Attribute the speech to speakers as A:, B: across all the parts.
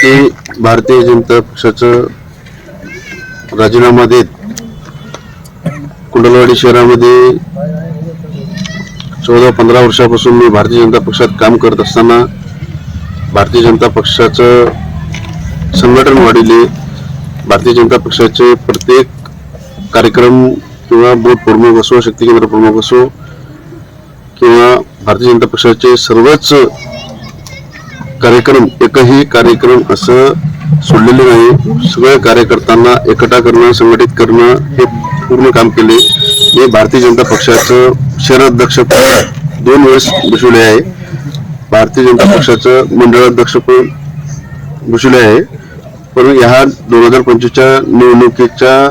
A: ते भारतीय जनता पक्षाचं राजीनामा देत कुंडलवाडी शहरामध्ये चौदा पंधरा वर्षापासून मी भारतीय जनता पक्षात काम करत असताना भारतीय जनता पक्षाचं संघटन वाढीले भारतीय जनता पक्षाचे प्रत्येक कार्यक्रम किंवा बूथ प्रमुख असो शक्ती केंद्र प्रमुख असो किंवा भारतीय जनता पक्षाचे सर्वच कार्यक्रम एकही कार्यक्रम असं सोडलेलं नाही. सगळ्या कार्यकर्त्यांना एकटा करणं संघटित करणं हे पूर्ण काम केले. मी भारतीय जनता पक्षाचं शहराध्यक्षपद दोन वेळेस बसवले आहे. भारतीय जनता पक्षाचं मंडळाध्यक्षपद बसवले आहे. पण ह्या दोन हजार पंचवीसच्या निवडणुकीच्या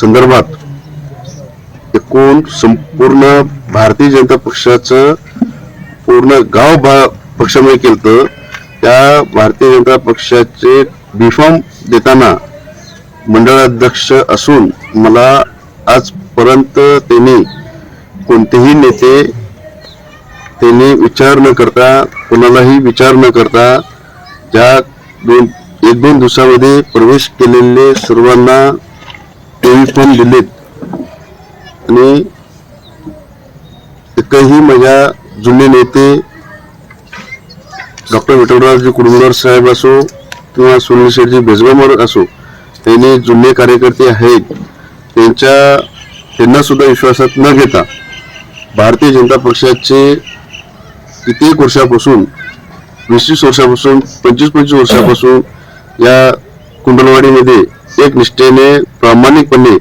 A: संदर्भात एकूण संपूर्ण भारतीय जनता पक्षाचं पूर्ण गाव भा पक्षामुळे केलं त्या भारतीय जनता पक्षाचे बिफॉर्म देताना मंडळाध्यक्ष असून मला आजपर्यंत त्यांनी कोणतेही नेते त्यांनी विचार न करता कोणालाही विचार न करता ज्या दोन एक दोन दिवसामध्ये प्रवेश केलेले सर्वांना टेलिफोन दिलेत. आणि एकही माझ्या जुने नेते डॉक्टर विठ्ठलरावजी कुडमुडर साहेब असो किंवा सुनील शेठजी बेजगामर असो त्यांनी जुने कार्यकर्ते आहेत त्यांच्या त्यांना सुद्धा विश्वासात न घेता भारतीय जनता पक्षाचे कित्येक वर्षापासून वीस वीस वर्षापासून पंचवीस पंचवीस वर्षापासून या कुंडलवाडीमध्ये एक निष्ठेने प्रामाणिकपणे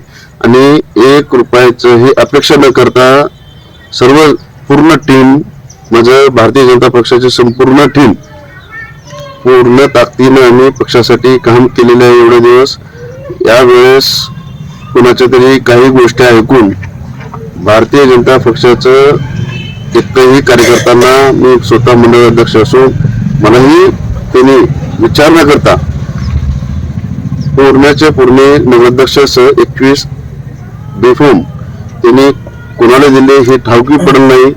A: आणि एक रुपयाचं हे अपेक्षा न करता सर्व पूर्ण टीम माझं भारतीय जनता पक्षाची संपूर्ण टीम पूर्ण ताकदीनं आम्ही पक्षासाठी काम केलेलं आहे एवढे दिवस. यावेळेस कुणाच्या तरी काही गोष्टी ऐकून भारतीय जनता पक्षाचं एकही कार्यकर्त्यांना मी स्वतः मंडळ अध्यक्ष असून मलाही त्यांनी विचार न करता पूर्णाच्या पूर्ण नगराध्यक्षासह एकवीस बेफॉर्म त्यांनी कोणाला दिले हे ठाऊकी पडत नाही.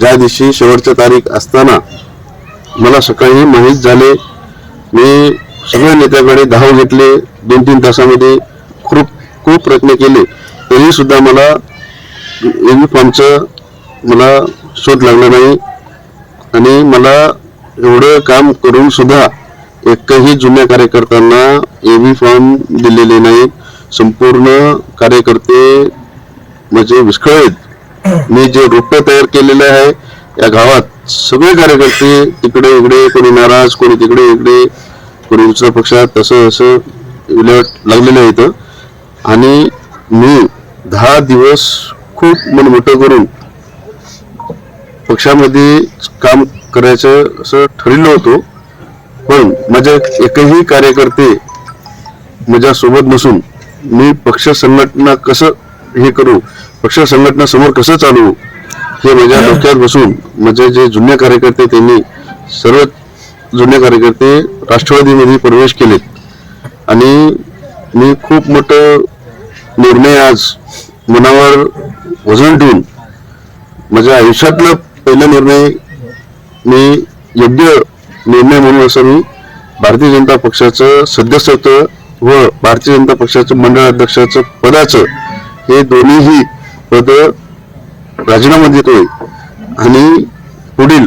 A: ज्या दिवशी शेवटच्या तारीख असताना मला सकाळी माहीत झाले मी सगळ्या नेत्याकडे धाव घेतले दोन तीन तासामध्ये खूप खूप प्रयत्न केले. तरी सुद्धा मला युनिफॉर्मचं मला शोध लागला नाही. आणि मला एवढं काम करून सुद्धा एकही जुन्या कार्यकर्त्यांना एव्ही फॉर्म दिलेले नाही. संपूर्ण कार्यकर्ते म्हणजे विस्कळीत मी जे रोपं तयार केलेलं आहे या गावात सगळे कार्यकर्ते तिकडे इकडे कोणी नाराज कोणी तिकडे इकडे कोणी दुसऱ्या पक्षात तसं असं उलट लागलेलं आहे इथं. आणि मी दहा दिवस खूप मनमोठं करून पक्षामध्ये काम करायचं असं ठरलं होतं. पण माझ्या एकही कार्यकर्ते माझ्या सोबत नसून मी पक्ष संघटना कसं हे करू. पक्ष संघटना समोर कसं चालू? हे माझ्या डोक्यात बसून माझे जे जुने कार्यकर्ते त्यांनी सर्व जुने कार्यकर्ते राष्ट्रवादीमध्ये प्रवेश केलेत. आणि मी खूप मोठं निर्णय आज मनावर वजन ठेवून माझ्या आयुष्यातला पहिला निर्णय मी योग्य निर्णय म्हणून असं मी भारतीय जनता पक्षाचं सदस्यत्व व भारतीय जनता पक्षाचं मंडळ अध्यक्षाचं पदाचं हे दोन्हीही पद राजीनामा देतोय. आणि पुढील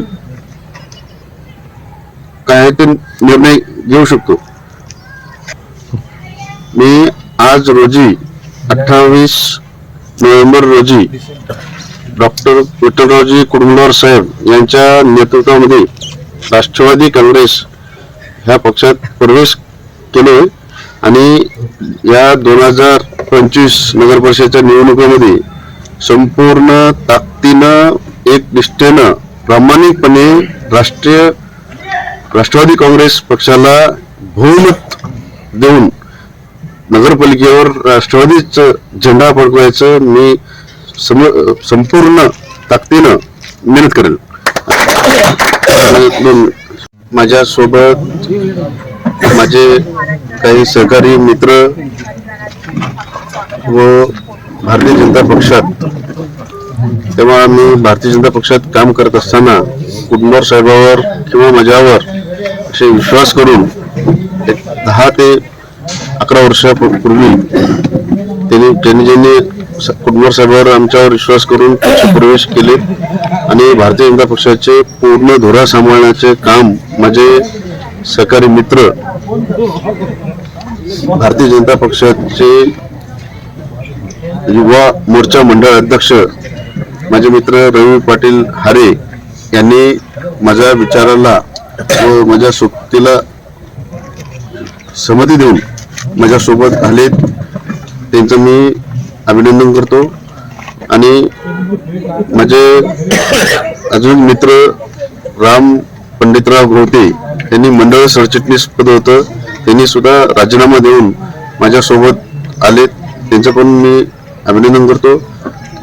A: काय ते निर्णय घेऊ शकतो. मी आज रोजी अठ्ठावीस नोव्हेंबर रोजी डॉक्टर विठ्ठलरावजी कुडमुलवार साहेब यांच्या नेतृत्वामध्ये राष्ट्रवादी काँग्रेस ह्या पक्षात प्रवेश केले आणि या दोन हजार पंचवीस नगर परिषदेच्या निवडणुकीमध्ये संपूर्ण ताकदीनं एक निष्ठेनं प्रामाणिकपणे राष्ट्रीय राष्ट्रवादी काँग्रेस पक्षाला बहुमत देऊन नगरपालिकेवर राष्ट्रवादीचं झेंडा फडकवायचं मी सम संपूर्ण ताकदीनं मेहनत करेल. माझ्यासोबत माझे काही सहकारी मित्र व भारतीय जनता पक्षात तेव्हा मी भारतीय जनता पक्षात काम करत असताना कुटुंबर साहेबावर किंवा माझ्यावर असे विश्वास करून एक दहा ते अकरा वर्षापूर्वी त्यांनी त्यांनी ज्यांनी स- साहेबावर आमच्यावर विश्वास करून पक्ष प्रवेश केले आणि भारतीय जनता पक्षाचे पूर्ण धुरा सांभाळण्याचे काम माझे सहकारी मित्र भारतीय जनता पक्षाचे युवा मोर्चा मंडळ अध्यक्ष माझे मित्र रवी पाटील हारे यांनी माझ्या विचाराला व माझ्या सोबतीला समती देऊन माझ्यासोबत आलेत. त्यांचं मी अभिनंदन करतो. आणि माझे अजून मित्र राम पंडितराव गवते यांनी मंडळ सरचिटणीस पद होतं. त्यांनी सुद्धा राजीनामा देऊन माझ्यासोबत आलेत. त्यांचं पण मी अभिनंदन करतो.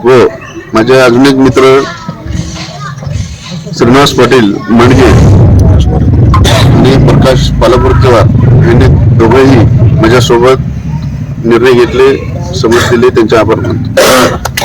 A: व माझे अजून एक मित्र श्रीनिवास पाटील म्हणगे आणि प्रकाश पालापूरकर यांनी दोघेही माझ्यासोबत निर्णय घेतले समज दिले त्यांचे आभार मानतो.